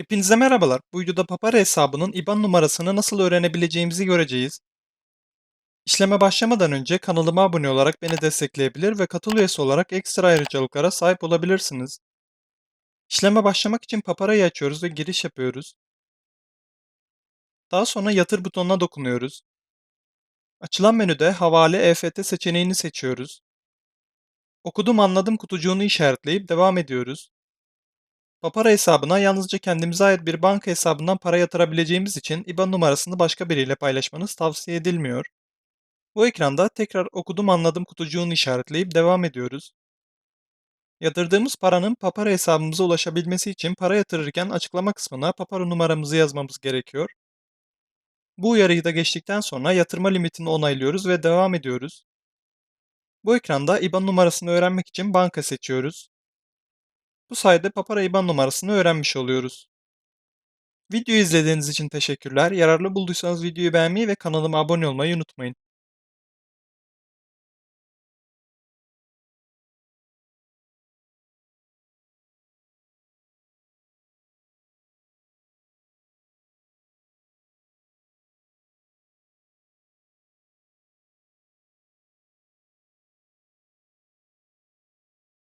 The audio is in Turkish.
Hepinize merhabalar. Bu videoda Papara hesabının IBAN numarasını nasıl öğrenebileceğimizi göreceğiz. İşleme başlamadan önce kanalıma abone olarak beni destekleyebilir ve katıl üyesi olarak ekstra ayrıcalıklara sahip olabilirsiniz. İşleme başlamak için Papara'yı açıyoruz ve giriş yapıyoruz. Daha sonra yatır butonuna dokunuyoruz. Açılan menüde havale EFT seçeneğini seçiyoruz. Okudum anladım kutucuğunu işaretleyip devam ediyoruz. Papara hesabına yalnızca kendimize ait bir banka hesabından para yatırabileceğimiz için IBAN numarasını başka biriyle paylaşmanız tavsiye edilmiyor. Bu ekranda tekrar okudum anladım kutucuğunu işaretleyip devam ediyoruz. Yatırdığımız paranın Papara hesabımıza ulaşabilmesi için para yatırırken açıklama kısmına Papara numaramızı yazmamız gerekiyor. Bu uyarıyı da geçtikten sonra yatırma limitini onaylıyoruz ve devam ediyoruz. Bu ekranda IBAN numarasını öğrenmek için banka seçiyoruz. Bu sayede Papara IBAN numarasını öğrenmiş oluyoruz. Videoyu izlediğiniz için teşekkürler. Yararlı bulduysanız videoyu beğenmeyi ve kanalıma abone olmayı unutmayın.